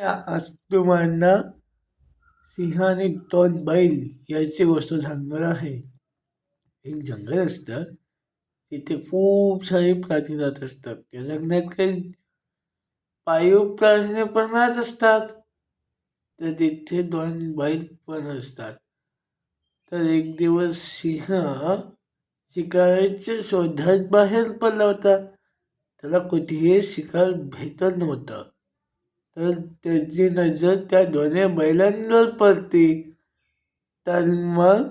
आज तुम्हाला सिंह आणि दोन बैल याची गोष्ट सांगणार आहे. एक जंगल असतं. तिथे खूप सारे प्राणी जात असतात. त्या जंगलात काही पाळीव प्राणी पण राहत असतात. तर तिथे दोन बैल पण असतात. तर एक दिवस सिंह शिकारीच्या शोधात बाहेर पडला होता. त्याला कुठेही शिकार भेटत नव्हतं. तर त्याची नजर त्या दोन्ही बैलांवर पडते. तर मग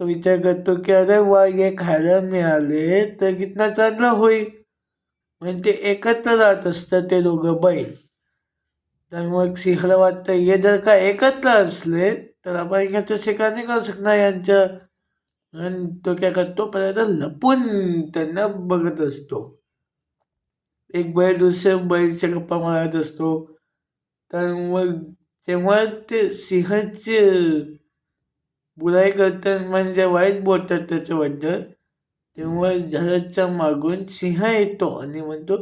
तो विचार करतो की अरे वा हे खायला मिळाले तर कितना चांगलं होईल. म्हणजे एकत्र राहत असतं ते दोघं बैल. तर मग सिंहाला वाटतं हे जर का एकत्र असले तर आपण ह्याचं शिकार नाही करू शकणार यांच्या आणि तो काय करतो पर्यंत लपून त्यांना बघत असतो. एक बैल दुसऱ्या बैलच्या गप्पा मारत असतो. तर मग तेव्हा ते सिंहाचे बुराई करतात म्हणजे वाईट बोलतात त्याच्याबद्दल तेव्हा झाडाच्या मागून सिंह येतो आणि म्हणतो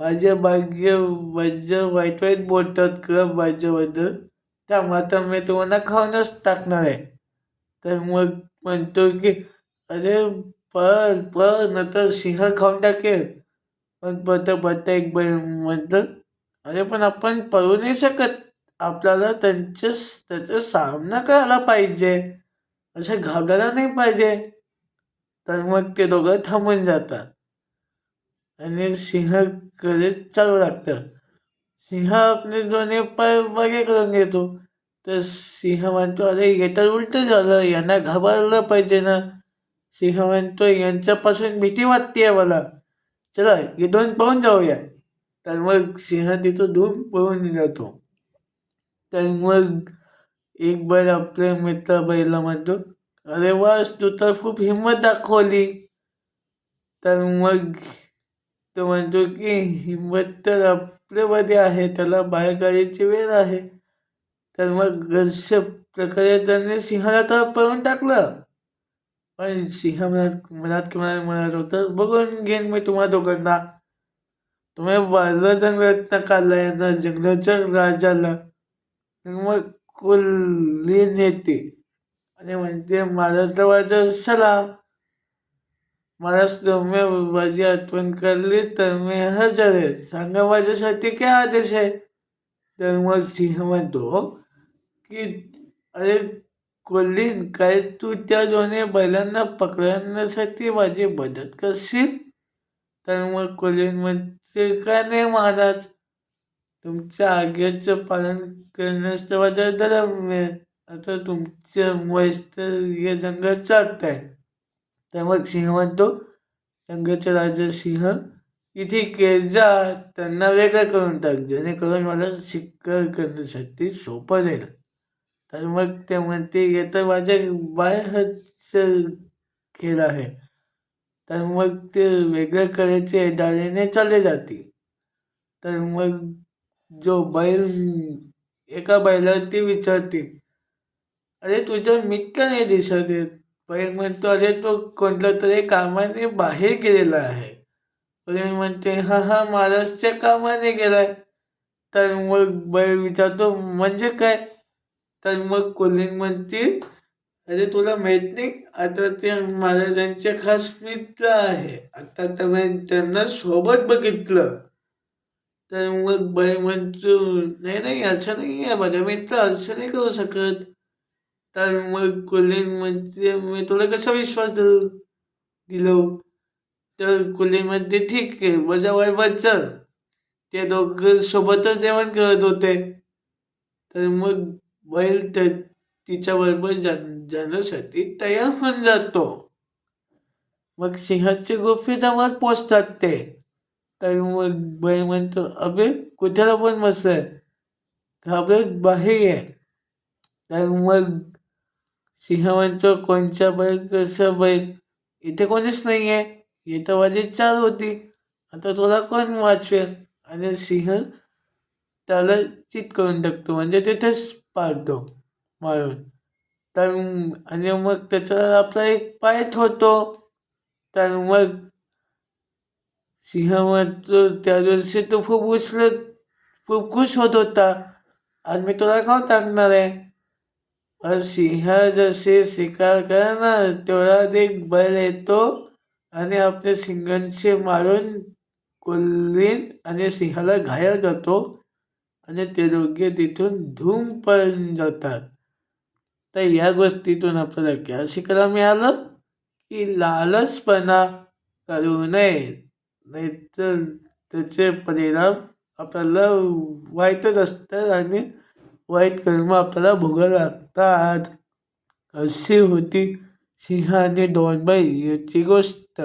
माझ्या भाग्य माझ्या वाईट वाईट बोलतात का माझ्याबद्दल? त्या माता मी तुम्हाला खाऊनच टाकणार आहे. तर मग म्हणतो की अरे पळ पळ नंतर सिंह खाऊन टाकेल. पण पळता पळता एक बैल अरे पण आपण पळू नाही शकत. आपल्याला त्यांच्या त्याचा सामना करायला पाहिजे. असं घाबरायला नाही पाहिजे. तर मग ते दोघं थांबून जातात. आणि सिंह कधीच चालू लागतं सिंह आपले दोन्ही पाय मागे करून घेतो. तर सिंह म्हणतो अरे हे तर उलट झालं. यांना घाबरलं पाहिजे ना. सिंह म्हणतो यांच्यापासून भीती वाटते मला. चला हे दोन पाहून जाऊया. तर मग सिंह तिथं दोन पळून जातो. तर मग एक बैल आपल्या मित्र बैला म्हणतो अरे वास तू तर खूप हिंमत दाखवली. तर मग तो म्हणतो की हिंमत तर आपल्यामध्ये आहे त्याला बाहेर काढायची वेळ आहे. तर मग अशा प्रकारे त्याने सिंहाला तर पळून टाकलं. पण सिंह म्हणत मनात किंवा म्हणत होतं बघून घेईन मी तुम्हा दोघांना तुम्ही बाजूला जंगलात काढला यांना जंगलाच्या राजाला मग कुल्ली नेते आणि म्हणते महाराष्ट्रवाचा सलाम महाराष्ट्र मी माझी आठवण करली तर मी हजर आहे सांगा माझ्यासाठी काय आदेश आहे तर मग सिंह म्हणतो की अरे कोल्हीन काय तू त्या दोन्ही बैलांना पकडण्यासाठी माझी मदत करशील? तर मग कोल्हीन म्हणते का नाही महाराज? तुमच्या आज्ञेचं पालन करण्यास तर माझा धर्म आता तुमचं वयस तर हे जंगल चालत आहे तर मग सिंह म्हणतो जंगलचा राजा सिंह इथे के जा. त्यांना वेगळं करून टाक. जेणेकरून मला शिकार करण्यासाठी सोपं जाईल. तर मग ते म्हणते हे तर माझ्या बाहेरचं खेळ आहे. तर मग ते वेगळं करायचे दारेने चालले जाते. तर मग जो बैल एका बैला ती विचारते अरे तुझा मित्र नाही दिसत आहे. बैल म्हणतो अरे तो कोणत्या तरी कामाने बाहेर गेलेला आहे. बैल म्हणते हा हा महाराजच्या कामाने गेलाय. तर मग बैल विचारतो म्हणजे काय? तर मग कोलिन म्हणते अरे तुला माहीत नाही आता ते महाराजांचे खास मित्र आहे. आता तर त्यांना सोबत बघितलं. तर मग बाई म्हणतो नाही नाही असं नाही आहे माझ्या मित्र असं नाही करू शकत. तर मग कोलिन म्हणते मी तुला कसा विश्वास धरू दिलो. तर कोलिन म्हणते ठीक आहे माझ्या वाईबात चल. ते दोघं सोबतच जेवण करत होते. तर मग बैल त्या तिच्याबरोबर जन जाण्यासाठी तयार होऊन जातो. मग सिंहाचे गुफेजवळ पोचतात ते. तर मग बैल म्हणतो अबे कुठेला पण बसलाय? घाबरत बाहेर ये. तर मग सिंह म्हणतो कोणच्या बैल कसं बैल? इथे कोणीच नाही आहे इथं माझी चाल होती. आता तुला कोण वाचवेल? आणि सिंह त्याला चित करून टाकतो. म्हणजे तिथेच पाडतो मारून. तर आणि मग त्याचा आपला एक पाय होतो. तर मग सिंह म्हणतो त्या दिवशी तो खूप उचलत खूप खुश होत होता. आज मी तुला खाऊन टाकणार आहे. पण सिंह जसे शिकार करणार तेवढा एक बैल येतो. आणि आपल्या सिंगांचे मारून कोल्लीन आणि सिंहाला घायल करतो. आणि ते दोघे तिथून धूम पळून जातात. तर या गोष्टीतून आपल्याला काय शिकायला मिळालं की लालचपणा करू नये. नाहीतर त्याचे परिणाम आपल्याला वाईटच असतात आणि वाईट कर्म आपल्याला भोगायला लागतात. अशी होती सिंह आणि डॉनबाई याची गोष्ट.